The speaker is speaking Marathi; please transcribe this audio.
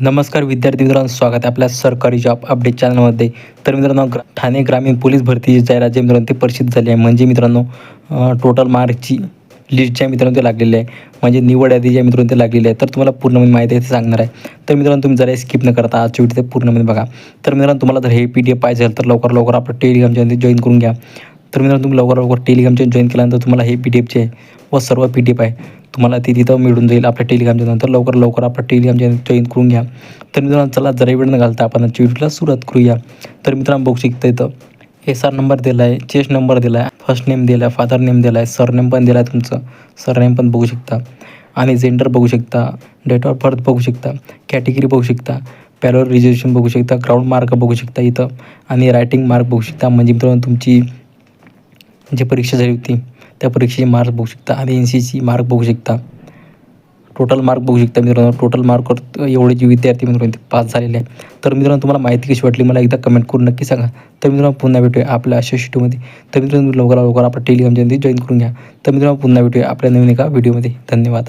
नमस्कार विद्यार्थी मित्रांनो स्वागत आहे आपल्या सरकारी जॉब अपडेट चॅनलमध्ये तर मित्रांनो ग्रा ठाणे ग्रामीण पोलीस भरतीची जाहिरात जे मित्रांनो ते प्रसिद्ध झाली आहे. म्हणजे मित्रांनो टोटल मार्कची लिस्ट ज्या मित्रांनो ते लागलेली आहे म्हणजे निवड यादी ज्या मित्रांनो ते लागलेली आहे तर तुम्हाला पूर्णपणे माहिती आहे ते सांगणार आहे. तर मित्रांनो तुम्ही जरा स्किप न करता आजची व्हिडिओ ते पूर्णपणे बघा. तर मित्रांनो तुम्हाला जर हे पी डी एफ पाहिजे असेल तर लवकर लवकर आपलं टेलिग्राम चॅनल जॉईन करून घ्या. तर मित्रांनो तुम्ही लवकर लवकर टेलिग्राम चॅनल जॉईन केल्यानंतर तुम्हाला हे पी डी एफचे व सर्व पी डी एफ आहे. तुम्हाला ती तिथं मिळून जाईल. आपल्या टेलिग्राम चॅनल तर लवकर लवकर आपलं टेलिग्राम चॅनल जॉईन करून घ्या. तर मित्रांनो चला जरा वेळ न घालता आपण आजच्या व्हिडिओला सुरुवात करूया. तर मित्रांनो बघू शकता इथं. एस आर नंबर दिला आहे चेस्ट नंबर दिला आहे फर्स्ट नेम दिला आहे फादर नेम दिला आहे सरनेम पण दिला आहे तुमचं. सरनेम पण बघू शकता. आणि जेंडर बघू शकता डेट ऑफ बर्थ बघू शकता कॅटेगरी बघू शकता पॅरोर रिजर्वेशन बघू शकता ग्राउंड मार्क बघू शकता इथं. आणि रायटिंग मार्क बघू शकता. म्हणजे मित्रांनो तुमची जी परीक्षा झाली होती त्या परीक्षेचे मार्क बघू शकता. आणि एन सी सी मार्क बघू शकता. टोटल मार्क बघू शकता मित्रांनो. टोटल मार्कवर एवढे जे विद्यार्थी मित्रांनो ते पास झालेले आहे तर मित्रांनो तुम्हाला माहिती कशी वाटली? मला एकदा कमेंट करून नक्की सांगा. तर मित्रांनो पुन्हा भेटूया आपल्या अशा शिटूमध्ये तर मित्रांनो लवकर लवकर आपण टेलिग्राम जयंती जॉईन करून घ्या. तर मित्रांनो पुन्हा भेटूया आपल्या नवीन एका व्हिडिओमध्ये धन्यवाद.